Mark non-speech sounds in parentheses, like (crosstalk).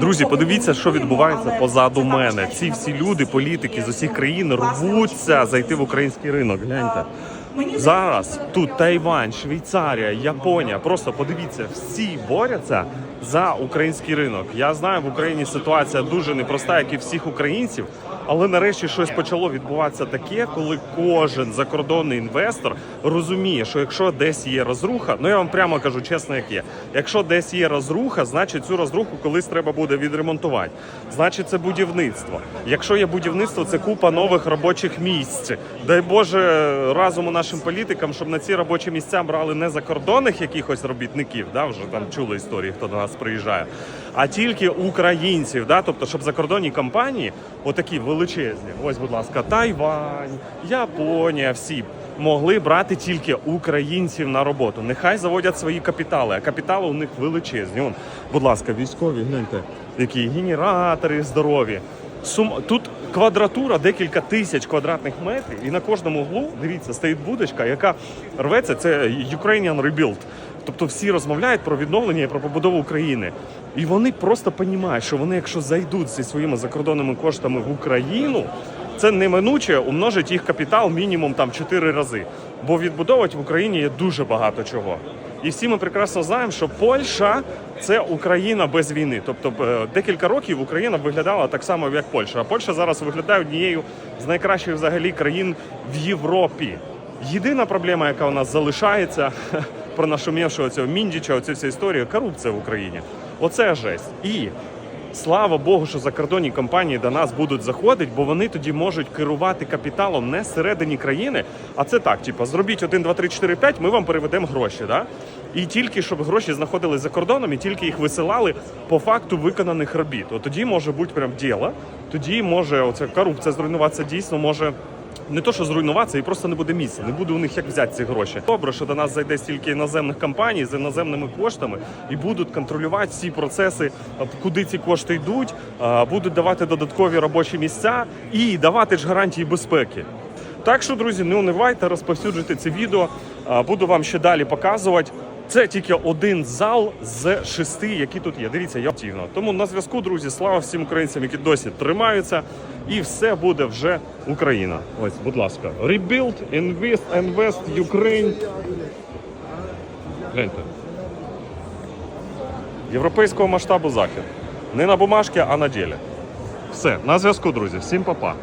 Друзі, подивіться, що відбувається позаду мене. Ці всі люди, політики з усіх країн рвуться зайти в український ринок. Гляньте. Зараз тут Тайвань, Швейцарія, Японія. Просто подивіться, всі борються за український ринок. Я знаю, в Україні ситуація дуже непроста, як і всіх українців. Але нарешті щось почало відбуватися таке, коли кожен закордонний інвестор розуміє, що якщо десь є розруха, ну я вам прямо кажу чесно, як є. Якщо десь є розруха, значить цю розруху колись треба буде відремонтувати. Значить, це будівництво. Якщо є будівництво, це купа нових робочих місць. Дай Боже разуму нашим політикам, щоб на ці робочі місця брали не закордонних якихось робітників, да, вже там чули історії, хто до нас приїжджає, а тільки українців. Да, тобто, щоб закордонні компанії, отакі величезні, ось, будь ласка, Тайвань, Японія, всі. Могли брати тільки українців на роботу. Нехай заводять свої капітали, а капітали у них величезні. Вон, будь ласка, військові, гляньте, які генератори здорові. Сум... Тут квадратура декілька тисяч квадратних метрів, і на кожному углу, дивіться, стоїть будочка, яка рветься. Це Ukrainian Rebuild. Тобто всі розмовляють про відновлення і про побудову України. І вони просто розуміють, що вони, якщо зайдуть зі своїми закордонними коштами в Україну, це неминуче умножить їх капітал мінімум там 4 рази. Бо відбудовувати в Україні є дуже багато чого. І всі ми прекрасно знаємо, що Польща це Україна без війни. Тобто е, декілька років Україна виглядала так само, як Польща. А Польща зараз виглядає однією з найкращих взагалі країн в Європі. Єдина проблема, яка у нас залишається (laughs) про нашумівшого цього міндіча, оцю всю історію, корупція в Україні. Оце жесть. І Слава Богу, що закордонні компанії до нас будуть заходити, бо вони тоді можуть керувати капіталом не всередині країни, а це так: типу, зробіть 1, 2, 3, 4, 5, ми вам переведемо гроші. Да? І тільки щоб гроші знаходились за кордоном, і тільки їх висилали по факту виконаних робіт. От тоді може бути прям діло, тоді може оця корупція зруйнуватися дійсно може. Не то, що зруйнуватися, і просто не буде місця, не буде у них як взяти ці гроші. Добре, що до нас зайде стільки іноземних компаній з іноземними коштами і будуть контролювати всі процеси, куди ці кошти йдуть, будуть давати додаткові робочі місця і давати ж гарантії безпеки. Так що, друзі, не унивайте, розповсюджуйте це відео. Буду вам ще далі показувати. Це тільки один зал з шести, які тут є. Дивіться, я активно. Тому на зв'язку, друзі, слава всім українцям, які досі тримаються, і все буде вже Україна. Ось, будь ласка, Rebuild, Invest, Invest, Ukraine. Гляньте. Європейського масштабу захід. Не на бумажці, а на ділі. Все, на зв'язку, друзі. Всім па-па.